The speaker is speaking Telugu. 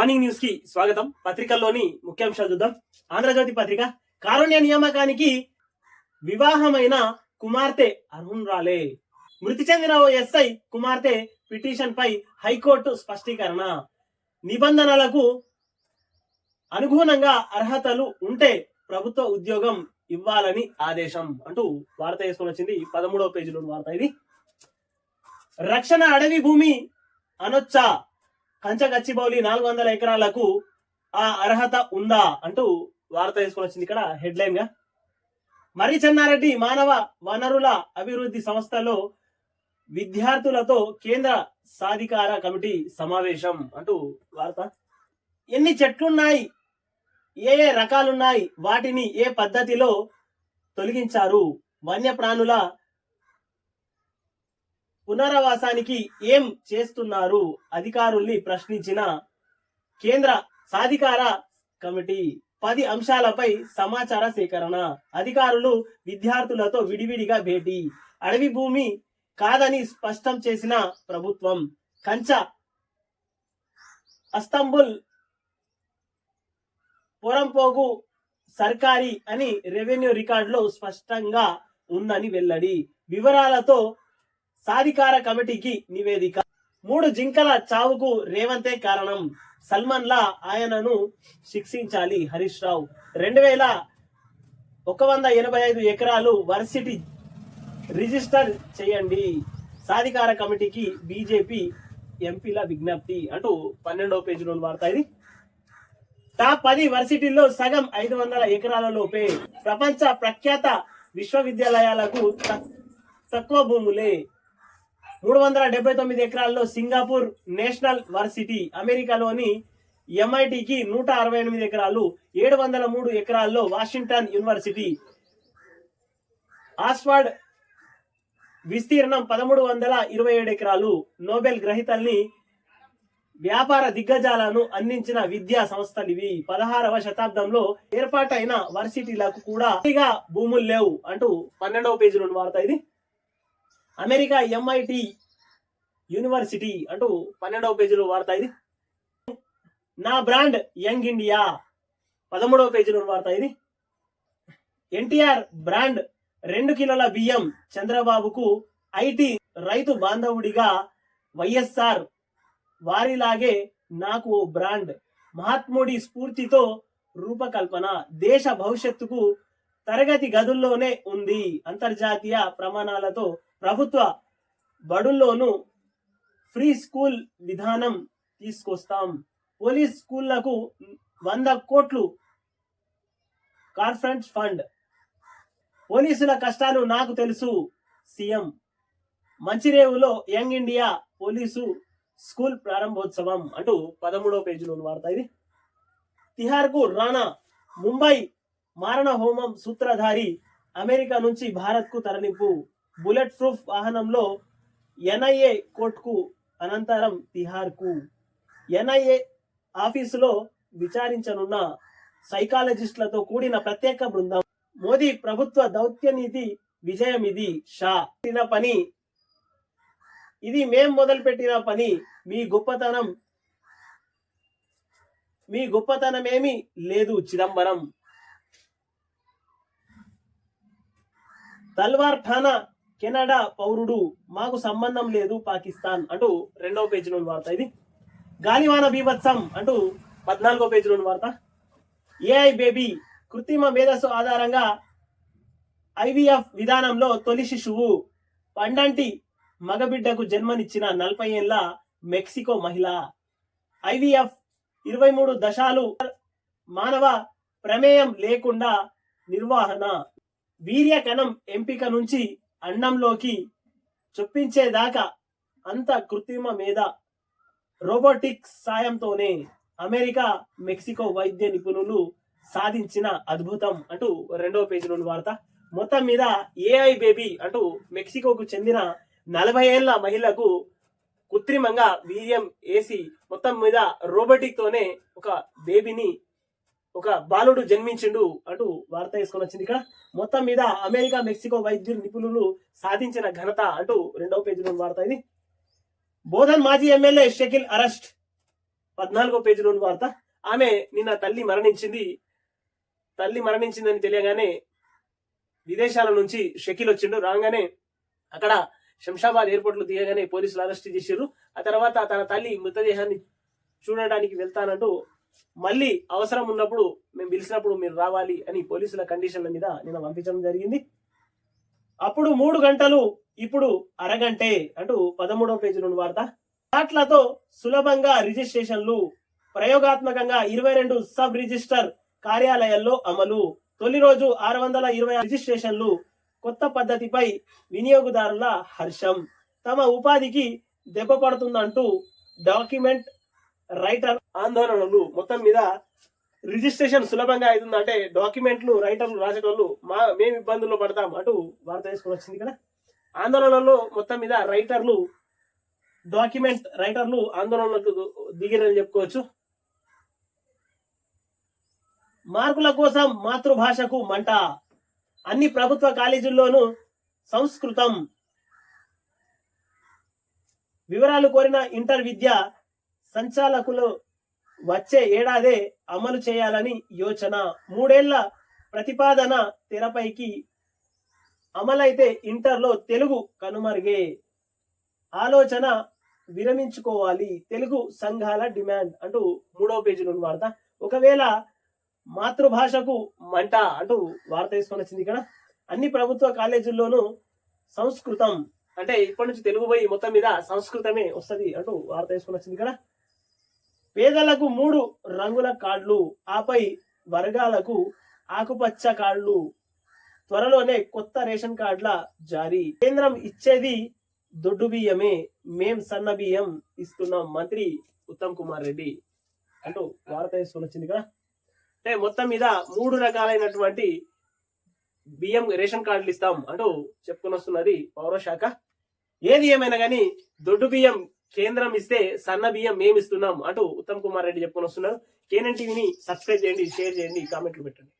మార్నింగ్ న్యూస్కి స్వాగతం. పత్రికల్లోని ముఖ్యాంశాలు చూద్దాం. ఆంధ్రజ్యోతి పత్రిక కారుణ్య నియామకానికి వివాహమైన కుమార్తె అర్హురాలే మృతి చెందిన ఓ ఎస్ఐ కుమార్తె పిటిషన్ పై హైకోర్టు స్పష్టీకరణ. నిబంధనలకు అనుగుణంగా అర్హతలు ఉంటే ప్రభుత్వ ఉద్యోగం ఇవ్వాలని ఆదేశం అంటూ వార్త వేసుకొని వచ్చింది. పదమూడవ పేజీలో వార్త ఇది. రక్షణ అడవి భూమి అనొచ్చా? కంచగచ్చిబౌలి నాలుగు వందల ఎకరాలకు ఆ అర్హత ఉందా అంటూ వార్త తీసుకొని వచ్చింది ఇక్కడ హెడ్లైన్గా. మరి చెన్నారెడ్డి మానవ వనరుల అభివృద్ధి సంస్థలో విద్యార్థులతో కేంద్ర సాధికార కమిటీ సమావేశం అంటూ వార్త. ఎన్ని చెట్లున్నాయి? ఏ ఏ రకాలున్నాయి? వాటిని ఏ పద్ధతిలో తొలగించారు? వన్యప్రాణుల పునరావాసానికి ఏం చేస్తున్నారు? అధికారుల్ని ప్రశ్నించిన కేంద్ర సాధికార కమిటీ పది అంశాలపై సమాచార సేకరణ. అధికారులు విద్యార్థులతో విడివిడిగా భేటీ. అడవి భూమి కాదని స్పష్టం చేసిన ప్రభుత్వం. కంచ అస్తంబుల్ పొరంపోగు సర్కారీ అని రెవెన్యూ రికార్డులో స్పష్టంగా ఉందని వెల్లడి. వివరాలతో సాధికార కమిటీకి నివేదిక. మూడు జింకల చావుకు రేవంతే కారణం. సల్మాన్ లా ఆయనను శిక్షించాలి హరీష్ రావు. రెండు వేల ఒక వంద ఎనభై ఐదు ఎకరాలు వర్సిటీ రిజిస్టర్ చేయండి. సాధికార కమిటీకి బీజేపీ ఎంపీల విజ్ఞప్తి. అంటూ పన్నెండవ పేజీలోని వార్త ఇది. టాప్ పది వర్సిటీల్లో సగం ఐదు వందల ఎకరాల లోపే ప్రపంచ ప్రఖ్యాత విశ్వవిద్యాలయాలకు తక్కువ భూములే. మూడు వందల డెబ్బై తొమ్మిది ఎకరాల్లో సింగపూర్ నేషనల్ వర్సిటీ అమెరికాలోని ఎంఐటికి నూట అరవై ఎనిమిది ఎకరాలు ఏడు వందల మూడు ఎకరాల్లో వాషింగ్టన్ యూనివర్సిటీ. ఆక్స్ఫర్డ్ విస్తీర్ణం పదమూడు వందల ఇరవై ఏడు ఎకరాలు నోబెల్ గ్రహీతల్ని వ్యాపార దిగ్గజాలను అందించిన విద్యా సంస్థలు ఇవి పదహారవ శతాబ్దంలో ఏర్పాటైన వర్సిటీలకు కూడా భూములు లేవు అంటూ పన్నెండవ పేజీలో వార్త ఇది. అమెరికా ఎంఐటి యూనివర్సిటీ అంటూ పన్నెండవ పేజీలో వార్త ఇది. నా బ్రాండ్ యంగ్ ఇండియా. పదమూడవ పేజీలో వార్త ఇది. ఎన్టీఆర్ బ్రాండ్ రెండు కిలోల బియ్యం చంద్రబాబుకు ఐటీ రైతు బాంధవుడిగా వైఎస్ఆర్ వారిలాగే నాకు ఓ బ్రాండ్. మహాత్ముడి స్ఫూర్తితో రూపకల్పన దేశ భవిష్యత్తుకు తరగతి గదుల్లోనే ఉంది. అంతర్జాతీయ ప్రమాణాలతో ప్రభుత్వ బడుల్లోనూ ఫ్రీ స్కూల్ విధానం తీసుకొస్తాం. పోలీస్ స్కూళ్ళకు వంద కోట్లు కాన్ఫరెన్స్ ఫండ్. పోలీసుల కష్టాలు నాకు తెలుసు సీఎం. మంచిరేవులో యంగ్ ఇండియా పోలీసు స్కూల్ ప్రారంభోత్సవం అంటూ పదమూడవ పేజీలో వార్త ఇది. తిహార్కు రానా ముంబై మారణ హోమం సూత్రధారి అమెరికా నుంచి భారత్కు తరలింపు. బుల్లెట్ ప్రూఫ్ వాహనంలో ఎన్ఐఏ కోర్టుకు అనంతరం తిహార్కు. ఎన్ఐఏ ఆఫీసులో విచారించనున్న సైకాలజిస్టులతో కూడిన ప్రత్యేక బృందం. మోదీ ప్రభుత్వ దౌత్య నీతి విజయం ఇది షా. పని. ఇది మేం మొదలుపెట్టిన పని. మీ గొప్పతనం. మీ గొప్పతనమేమి లేదు చిదంబరం. తల్వార్ ఠానా కెనడా పౌరుడు మాకు సంబంధం లేదు పాకిస్తాన్ అంటూ రెండవ పేజీలోని వార్త ఇది. గాలివాన బీభత్సం అంటూ పద్నాలుగో పేజీలోని వార్త. ఏఐ బేబీ కృత్రిమ మేధస్సు ఆధారంగా ఐవీఎఫ్ విధానంలో తొలి శిశువు పండంటి మగబిడ్డకు జన్మనిచ్చిన నలభై ఏళ్ళ మెక్సికో మహిళ. ఐవీఎఫ్ ఇరవై మూడు దశాలు మానవ ప్రమేయం లేకుండా నిర్వహణ. వీర్యకణం ఎంపిక నుంచి అన్నంలోకి చొప్పించేదాకా అంత కృత్రిమ మీద రోబోటిక్స్ సాయంతోనే అమెరికా మెక్సికో వైద్య నిపుణులు సాధించిన అద్భుతం అంటూ రెండవ పేజీలోని వార్త. మొత్తం మీద ఏఐ బేబీ అంటూ మెక్సికోకు చెందిన నలభై ఏళ్ళ మహిళకు కృత్రిమంగా వీర్యం వేసి మొత్తం మీద రోబోటిక్ తోనే ఒక బేబీని ఒక బాలుడు జన్మించిండు అంటూ వార్త వేసుకొని వచ్చింది ఇక్కడ. మొత్తం మీద అమెరికా మెక్సికో వైద్యులు నిపుణులు సాధించిన ఘనత అంటూ రెండవ పేజీలో వార్త ఇది. బోధన్ మాజీ ఎమ్మెల్యే షకిల్ అరెస్ట్. పద్నాలుగో పేజీలోని వార్త. ఆమె నిన్న తల్లి మరణించింది. తల్లి మరణించిందని తెలియగానే విదేశాల నుంచి షకీల్ వచ్చిండు. రాగానే అక్కడ శంషాబాద్ ఎయిర్పోర్ట్లో దిగగానే పోలీసులు అరెస్ట్ చేశారు ఆ తర్వాత తన తల్లి మృతదేహాన్ని చూడడానికి వెళ్తానంటూ మళ్ళీ అవసరం ఉన్నప్పుడు మేము పిలిచినప్పుడు మీరు రావాలి అని పోలీసుల కండిషన్ల మీద నిన్న పంపించడం జరిగింది. అప్పుడు మూడు గంటలు ఇప్పుడు అరగంటే అంటూ పదమూడవ పేజీ నుండి వార్త. ఫ్లాట్లతో సులభంగా రిజిస్ట్రేషన్లు ప్రయోగాత్మకంగా ఇరవై రెండు సబ్ రిజిస్టర్ కార్యాలయాల్లో అమలు. తొలి రోజు ఆరు వందల ఇరవై రిజిస్ట్రేషన్లు కొత్త పద్ధతిపై వినియోగదారుల హర్షం. తమ ఉపాధికి దెబ్బ పడుతుందంటూ డాక్యుమెంట్ రైటర్ ఆందోళనలు మొత్తం మీద రిజిస్ట్రేషన్ సులభంగా అవుతుందంటే డాక్యుమెంట్లు రైటర్లు రాసేటోళ్ళు మా మేము ఇబ్బందుల్లో పడతాం అటు వార్త వేసుకొని వచ్చింది ఇక్కడ ఆందోళనలో మొత్తం మీద రైటర్లు డాక్యుమెంట్ రైటర్లు ఆందోళనలకు దిగిరని చెప్పుకోవచ్చు. మార్కుల కోసం మాతృభాషకు మంట. అన్ని ప్రభుత్వ కాలేజీల్లోనూ సంస్కృతం. వివరాలు కోరిన ఇంటర్ విద్య సంచాలకులు వచ్చే ఏడాదే అమలు చేయాలని యోచన. మూడేళ్ళ ప్రతిపాదన తెరపైకి అమలైతే ఇంటర్లో తెలుగు కనుమరుగే. ఆలోచన విరమించుకోవాలి. తెలుగు సంఘాల డిమాండ్ అంటూ మూడో పేజీ నుండి వార్త. ఒకవేళ మాతృభాషకు మంట అంటూ వార్త తీసుకొని వచ్చింది ఇక్కడ. అన్ని ప్రభుత్వ కాలేజీల్లోనూ సంస్కృతం అంటే ఇప్పటి నుంచి తెలుగు పోయి మొత్తం మీద సంస్కృతమే వస్తుంది అంటూ వార్త తీసుకొని వచ్చింది ఇక్కడ. పేదలకు మూడు రంగుల కార్డులు ఆపై వర్గాలకు ఆకుపచ్చ కార్డులు త్వరలోనే కొత్త రేషన్ కార్డుల జారీ. కేంద్రం ఇచ్చేది దొడ్డు బియ్యమే మేం సన్న బియ్యం ఇస్తున్నాం మంత్రి ఉత్తమ్ కుమార్ రెడ్డి. అంటూ వార్త వచ్చింది కదా. అంటే మొత్తం మీద మూడు రకాలైనటువంటి బియ్యం రేషన్ కార్డులు ఇస్తాం అంటూ చెప్పుకొని వస్తున్నది పౌరశాఖ. ఏది ఏమైనా కానీ దొడ్డు బియ్యం కేంద్రం ఇస్తే సన్న బియ్యం మేము ఇస్తున్నాం అంటూ ఉత్తమ్ కుమార్ రెడ్డి చెప్పుకొని వస్తున్నారు. కేఎన్ఎన్ టీవీని సబ్స్క్రైబ్ చేయండి షేర్ చేయండి కామెంట్లు పెట్టండి.